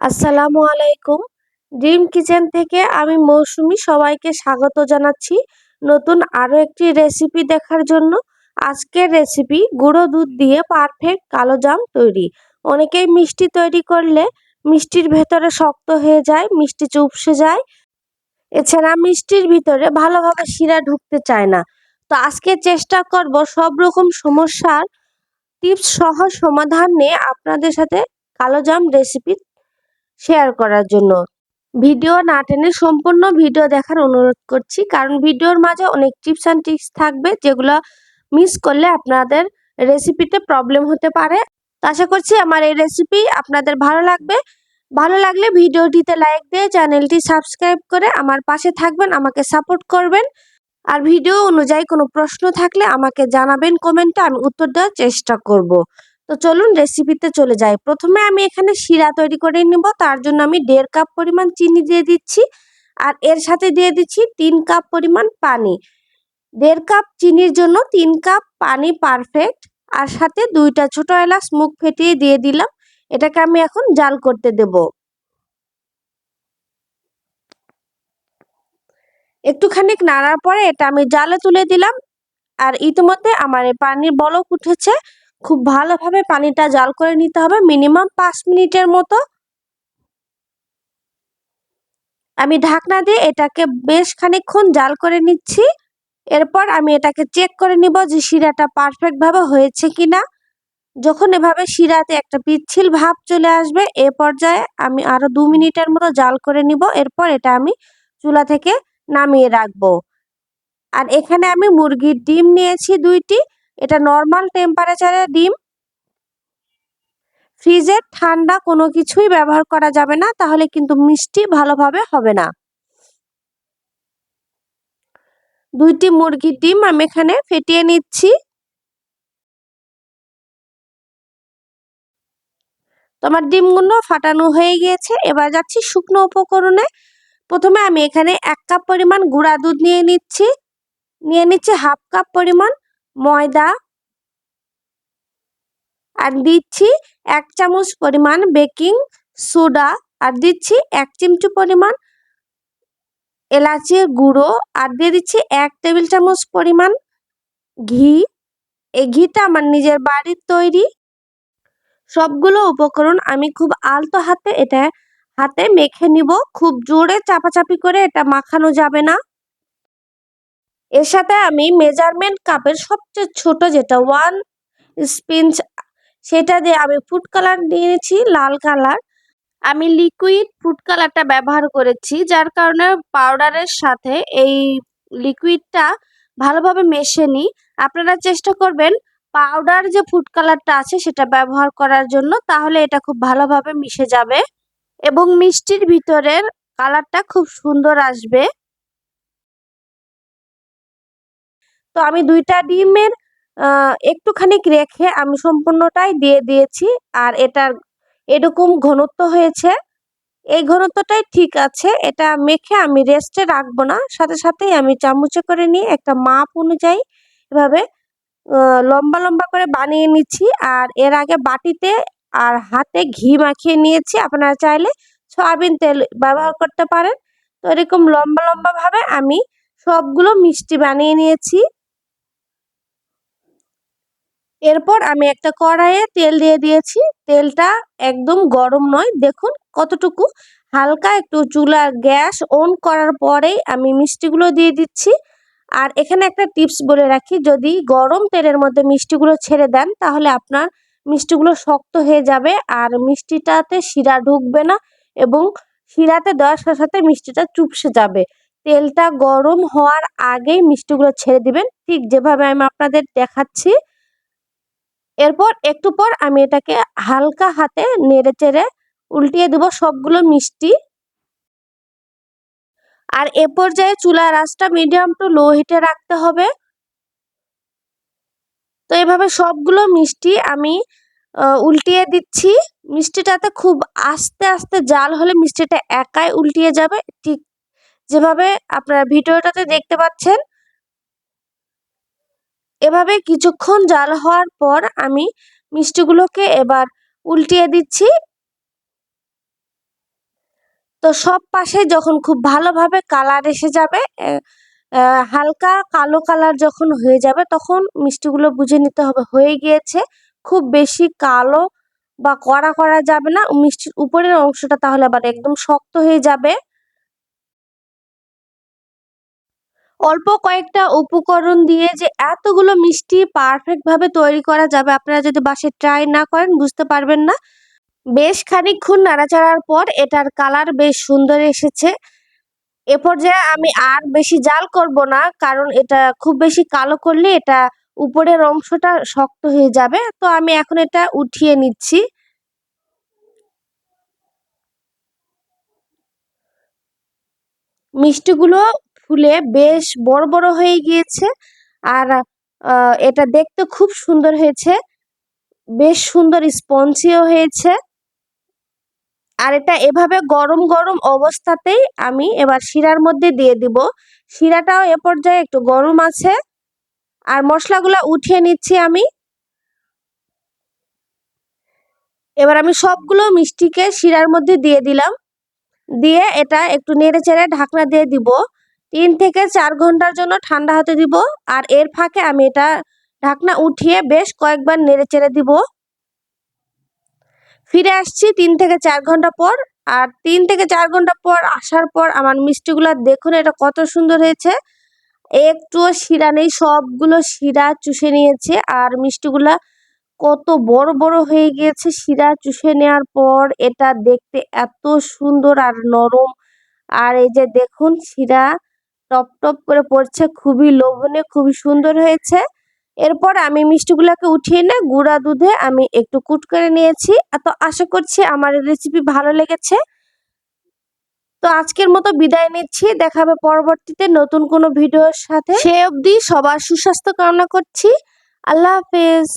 আসসালামু আলাইকুম। Dream kitchen থেকে আমি মৌসুমি সবাইকে স্বাগত জানাচ্ছি নতুন আরও একটি রেসিপি দেখার জন্য। আজকের রেসিপি গুঁড়ো দুধ দিয়ে পারফেক্ট কালো জাম তৈরি। অনেকেই মিষ্টি তৈরি করলে মিষ্টির ভেতরে শক্ত হয়ে যায়, মিষ্টি চুপসে যায়। এছাড়া মিষ্টির ভিতরে ভালোভাবে শিরা ঢুকতে চায় না। তো আজকে চেষ্টা করব সব রকম সমস্যার টিপস সহ সমাধান নিয়ে আপনাদের সাথে কালো জাম রেসিপি শেয়ার করার জন্য। ভিডিও না টেনে সম্পূর্ণ ভিডিও দেখার অনুরোধ করছি, কারণ ভিডিওর মাঝে অনেক টিপস অ্যান্ড ট্রিক্স থাকবে যেগুলো মিস করলে আপনাদের রেসিপিতে প্রবলেম হতে পারে। আশা করছি আমার এই রেসিপি আপনাদের ভালো লাগবে। ভালো লাগলে ভিডিওটিতে লাইক দিয়ে চ্যানেলটি সাবস্ক্রাইব করে আমার পাশে থাকবেন, আমাকে সাপোর্ট করবেন। আর ভিডিও অনুযায়ী কোনো প্রশ্ন থাকলে আমাকে জানাবেন কমেন্টে আমি উত্তর দেওয়ার চেষ্টা করব। তো চলুন রেসিপিতে চলে যাই। প্রথমে আমি এখানে শিরা তৈরি করে নিব, তার জন্য আমি দেড় কাপ পরিমাণ চিনি দিয়ে দিচ্ছি আর এর সাথে দিয়ে দিচ্ছি তিন কাপ পরিমাণ পানি। দেড় কাপ চিনির জন্য তিন কাপ পানি পারফেক্ট আর সাথে দুইটা ছোট এলাচ মুখ ফেটিয়ে দিয়ে দিলাম, এটাকে আমি এখন জাল করতে দেব। একটুখানি নাড়ার পরে এটা আমি জালে তুলে দিলাম আর ইতিমধ্যে আমার পানির বলক উঠেছে। খুব ভালোভাবে পানিটা জাল করে নিতে হবে মিনিমাম পাঁচ মিনিটের মতো। আমি ঢাকনা দিয়ে এটাকে বেশ খানিক্ষণ জাল করে নিচ্ছি। এরপর আমি এটাকে চেক করে নিব যে শিরাটা পারফেক্টভাবে হয়েছে কিনা। যখন এভাবে শিরাতে একটা পিচ্ছিল ভাব চলে আসবে, এ পর্যায়ে আমি আরও দু মিনিটের মতো জাল করে নিব। এরপর এটা আমি চুলা থেকে নামিয়ে রাখব। আর এখানে আমি মুরগির ডিম নিয়েছি দুইটি। এটা নর্মাল টেম্পারেচারের ডিম। ফ্রিজের ঠান্ডা কোনো কিছুই ব্যবহার করা যাবে না, তাহলে কিন্তু মিষ্টি ভালোভাবে হবে না। দুইটি মুরগির ডিম আমি এখানে ফেটিয়ে নিচ্ছি। তোমার ডিমগুলো ফাটানো হয়ে গিয়েছে, এবার যাচ্ছি শুকনো উপকরণে। প্রথমে আমি এখানে এক কাপ পরিমাণ গুঁড়া দুধ নিয়ে নিচ্ছি। নিয়ে নিচ্ছি হাফ কাপ পরিমাণ ময়দা আর দিচ্ছি এক চামচ পরিমাণ বেকিং সোডা আর দিচ্ছি এক চিমচু পরিমাণ এলাচির গুঁড়ো আর দিয়ে দিচ্ছি এক টেবিল চামচ পরিমাণ ঘি। এই ঘিটা আমার নিজের বাড়ির তৈরি। সবগুলো উপকরণ আমি খুব আলতো হাতে এটা হাতে মেখে নিব। খুব জোরে চাপাচাপি করে এটা মাখানো যাবে না। এর সাথে আমি মেজারমেন্ট কাপের সবচেয়ে ছোট যেটা ওয়ান স্পিঞ্চ সেটা দিয়ে আমি ফুড কালার নিয়েছি, লাল কালার আমি লিকুইড ফুড কালারটা ব্যবহার করেছি, যার কারণে পাউডারের সাথে এই লিকুইডটা ভালোভাবে মেশে নিই আপনারা চেষ্টা করবেন পাউডার যে ফুড কালারটা আছে সেটা ব্যবহার করার জন্য, তাহলে এটা খুব ভালোভাবে মিশে যাবে এবং মিষ্টির ভিতরের কালারটা খুব সুন্দর আসবে। তো আমি দুইটা ডিমের একটুখানি রেখে আমি সম্পূর্ণটাই দিয়ে দিয়েছি আর এটার এরকম ঘনত্ব হয়েছে। এই ঘনত্বটাই ঠিক আছে, এটা মেখে আমি রেস্টে রাখব না। সাথে সাথেই আমি চামচে করে নিয়ে একটা মাপ অনুযায়ী এভাবে লম্বা লম্বা করে বানিয়ে নিচ্ছি আর এর আগে বাটিতে আর হাতে ঘি মাখিয়ে নিয়েছি। আপনারা চাইলে সয়াবিন তেল ব্যবহার করতে পারেন। তো এরকম লম্বা লম্বা ভাবে আমি সবগুলো মিষ্টি বানিয়ে নিয়েছি। এরপর আমি একটা কড়াইয়ে তেল দিয়ে দিয়েছি। তেলটা একদম গরম নয়। দেখুন কতটুকু হালকা একটু চুলার গ্যাস অন করার পরেই আমি মিষ্টিগুলো দিয়ে দিচ্ছি। আর এখানে একটা টিপস বলে রাখি, যদি গরম তেলের মধ্যে মিষ্টিগুলো ছেড়ে দেন তাহলে আপনার মিষ্টিগুলো শক্ত হয়ে যাবে আর মিষ্টিটাতে শিরা ঢুকবে না এবং শিরাতে দেওয়ার সাথে সাথে মিষ্টিটা চুপসে যাবে। তেলটা গরম হওয়ার আগেই মিষ্টিগুলো ছেড়ে দিবেন। ঠিক যেভাবে আমি আপনাদের দেখাচ্ছি এরপর একটু পর আমি এটাকে হালকা হাতে নেড়ে চেড়ে উল্টিয়ে দেবো সবগুলো মিষ্টি। আর এ পর্যায়ে চুলার আঁচটা মিডিয়াম টু লো হিটে রাখতে হবে। তো এভাবে সবগুলো মিষ্টি আমি উল্টিয়ে দিচ্ছি। মিষ্টিটাতে খুব আস্তে আস্তে জাল হলে মিষ্টিটা একাই উল্টিয়ে যাবে। ঠিক যেভাবে আপনারা ভিডিওটাতে দেখতে পাচ্ছেন এভাবে কিছুক্ষণ জাল হওয়ার পর আমি মিষ্টিগুলোকে এবার উল্টিয়ে দিচ্ছি। তো সব পাশে যখন খুব ভালোভাবে কালার এসে যাবে হালকা কালো কালার যখন হয়ে যাবে, তখন মিষ্টিগুলো বুঝে নিতে হবে হয়ে গিয়েছে। খুব বেশি কালো বা কড়া করা যাবে না। মিষ্টির উপরের অংশটা তাহলে আবার একদম শক্ত হয়ে যাবে। অল্প কয়েকটা উপকরণ দিয়ে যে এতগুলো মিষ্টি পারফেক্ট ভাবে তৈরি করা যাবে, আপনারা যদি বাসে ট্রাই না করেন, বুঝতে পারবেন না। বেশ খানিক্ষণ নাড়াচাড়ার পর এটার কালার বেশ সুন্দর এসেছে। এ পর্যায়ে আমি আর বেশি জাল করব না, কারণ এটা খুব বেশি কালো করলে এটা উপরের অংশটা শক্ত হয়ে যাবে। তো আমি এখন এটা উঠিয়ে নিচ্ছি। মিষ্টিগুলো ফুলে বেশ বড় বড় হয়ে গিয়েছে। আর এটা দেখতে খুব সুন্দর হয়েছে। বেশ সুন্দর স্পঞ্জিও হয়েছে। আর এটা এভাবে গরম গরম অবস্থাতেই আমি এবার শিরার মধ্যে দিয়ে দিব। শিরাটাও এ পর্যায়ে একটু গরম আছে। আর মশলাগুলো উঠিয়ে নিচ্ছি আমি। এবার আমি সবগুলো মিষ্টিকে শিরার মধ্যে দিয়ে দিলাম। দিয়ে এটা একটু নেড়ে চেড়ে ঢাকনা দিয়ে দিব। তিন থেকে চার ঘণ্টার জন্য ঠান্ডা হতে দিব আর এর ফাঁকে আমি এটা ঢাকনা উঠিয়ে বেশ কয়েকবার নেড়ে চেড়ে দিব। ফিরে আসছি তিন থেকে চার ঘণ্টা পর আর তিন থেকে চার ঘণ্টা পর আসার পর আমার মিষ্টিগুলো দেখুন এটা কত সুন্দর হয়েছে। একটুও শিরা নেই, সবগুলো শিরা চুষে নিয়েছে আর মিষ্টিগুলা কত বড় বড় হয়ে গিয়েছে শিরা চুষে নেওয়ার পর। এটা দেখতে এত সুন্দর আর নরম। আর এই যে দেখুন শিরা টপ টপ করে পড়ছে খুবই লোভনীয়, খুবই সুন্দর হয়েছে। এরপর আমি মিষ্টিগুলোকে উঠিয়ে না গুঁড়া দুধে আমি একটু কুট করে নিয়েছি। তো আশা করছি আমার রেসিপি ভালো লেগেছে। তো আজকের মতো বিদায় নিচ্ছি। দেখাবে পরবর্তীতে নতুন কোনো ভিডিওর সাথে। সে অবধি সবার সুস্বাস্থ্য কামনা করছি। আল্লাহ হাফেজ।